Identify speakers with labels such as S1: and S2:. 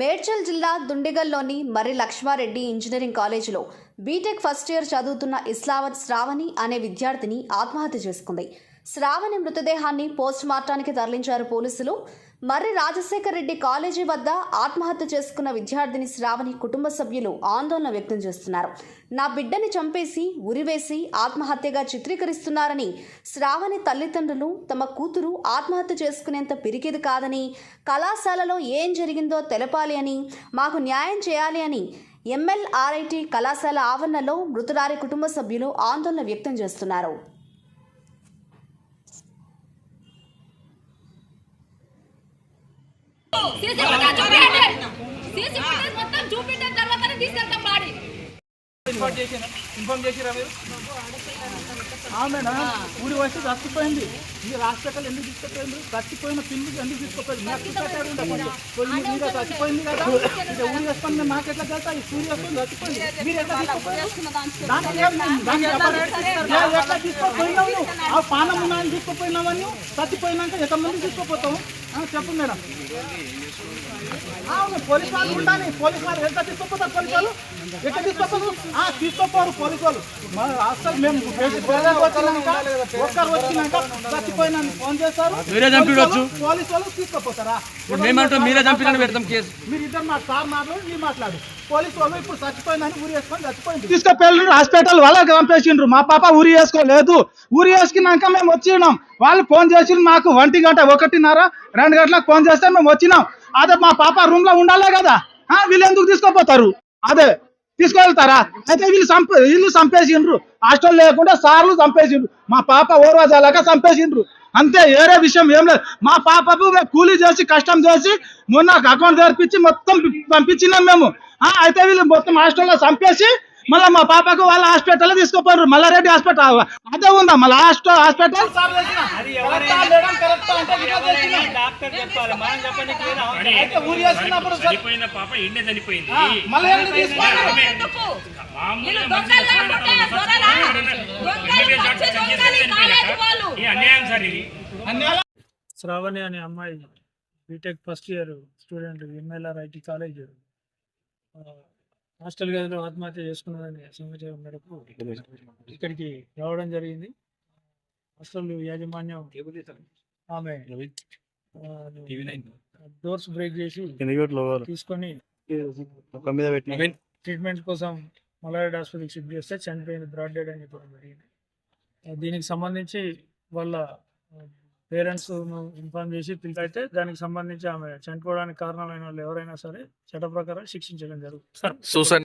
S1: మేడ్చల్ జిల్లా దుండిగల్లోని మర్రి లక్ష్మారెడ్డి ఇంజనీరింగ్ కాలేజీలో బీటెక్ ఫస్ట్ ఇయర్ చదువుతున్న ఇస్లావత్ శ్రావణి అనే విద్యార్థిని ఆత్మహత్య చేసుకుంది. శ్రావణి మృతదేహాన్ని పోస్ట్ మార్టానికి తరలించారు పోలీసులు. మర్రి రాజశేఖర్ రెడ్డి కాలేజీ వద్ద ఆత్మహత్య చేసుకున్న విద్యార్థిని శ్రావణి కుటుంబ సభ్యులు ఆందోళన వ్యక్తం చేస్తున్నారు. నా బిడ్డని చంపేసి ఉరివేసి ఆత్మహత్యగా చిత్రీకరిస్తున్నారని శ్రావణి తల్లిదండ్రులు తమ కూతురు ఆత్మహత్య చేసుకునేంత పిరికిది కాదని కళాశాలలో ఏం జరిగిందో తెలపాలి అని మాకు న్యాయం చేయాలి అని ఎంఎల్ఆర్ఐటి కళాశాల ఆవరణలో మృతురారి కుటుంబ సభ్యులు ఆందోళన వ్యక్తం చేస్తున్నారు.
S2: ఇన్ఫార్మ్ చేసిరా మీరు ఆమెనా ఊరి వయసు చచ్చిపోయింది మీరు హాస్పిటల్ ఎందుకు తీసుకుపోయింది చచ్చిపోయిన పిల్లలు ఎందుకు తీసుకుపోయింది నాకు చూపెట్టారు ఉండే చచ్చిపోయింది కదా ఊరి వేసుకొని మేము ఎట్లా తెలుసా ఈ సూర్య వేసుకొని చచ్చిపోయింది మీరు ఎట్లా తీసుకుపోయారు ఎట్లా తీసుకుపోయినావు ఆ పానం ఉన్నాయని తీసుకుపోయినావని చచ్చిపోయినాక ఎంతమంది తీసుకుపోతావు? చెప్పు మేడం. అవును పోలీస్ వాళ్ళు ఉండాలి. పోలీస్ వాళ్ళు ఎంత తీసుకుపోతారు పోలీస్ వాళ్ళు? ఎక్కడ తీసుకోపోరు ఆ, తీసుకోపోరు పోలీస్ వాళ్ళు. అసలు మేము ఒక్కరు వచ్చినాక చచ్చిపోయినా ఫోన్ చేస్తారు.
S3: మీరే చంపిడొచ్చు.
S2: పోలీస్ వాళ్ళు తీసుకుపోతారా?
S3: మేమంటాం మీరే చంపినని పెడతాం కేసు.
S2: మీరు ఇద్దరు మా సార్ మాట్లాడు ఈ మాట్లాడు. పోలీసు వాళ్ళు ఇప్పుడు చచ్చిపోయిందని ఊరి వేసుకొని చచ్చిపోయింది తీసుకుపోయారు హాస్పిటల్ వాళ్ళకి పంపేసిండ్రు మా పాప ఊరి వేసుకోలేదు. ఊరి వేసుకున్నాక మేము వచ్చినాం. వాళ్ళు ఫోన్ చేసి మాకు ఒంటి గంట ఒకటిన్నర రెండు గంటలకు ఫోన్ చేస్తే మేము వచ్చినాం. అదే మా పాప రూమ్లో ఉండాలే కదా. వీళ్ళు ఎందుకు తీసుకుపోతారు? అదే తీసుకువెళ్తారా అయితే వీళ్ళు చంప వీళ్ళు చంపేసిండ్రు. హాస్టల్ లేకుండా సార్లు చంపేసిండ్రు. మా పాప ఓర్వాజాలాగా చంపేసిండ్రు. అంతే వేరే విషయం ఏం లేదు. మా పాపకు మేము కూలీ చేసి కష్టం చేసి మొన్న అకౌంట్ తెరిపించి మొత్తం పంపించినాం మేము. అయితే వీళ్ళు మొత్తం హాస్టల్లో చంపేసి మళ్ళీ మా పాపకు వాళ్ళ హాస్పిటల్ తీసుకుపోయారు మల్లారెడ్డి హాస్పిటల్. అదే ఉందా? మళ్ళీ హాస్టల్ హాస్పిటల్?
S4: శ్రావణి అనే అమ్మాయి BTech first year student MLR IT college hostel గదిలో ఆత్మహత్య చేసుకున్నదని సమాచారం మేరకు ఇక్కడికి రావడం జరిగింది. హాస్టల్ యాజమాన్యం ఆమె డోర్స్ బ్రేక్ చేసి తీసుకొని ట్రీట్మెంట్ కోసం మలారెడ్ హాస్పిటల్కి షిఫ్ట్ చేస్తే చనిపోయింది బ్రాడ్ డెడ్ అని చెప్పడం జరిగింది. దీనికి సంబంధించి వాళ్ళ పేరెంట్స్ ఇన్ఫార్మ్ చేసి పిల్లైతే దానికి సంబంధించి ఆమె చనిపోవడానికి కారణాలైన వాళ్ళు ఎవరైనా సరే చట్ట ప్రకారం శిక్షించడం జరుగుతుంది.
S3: సార్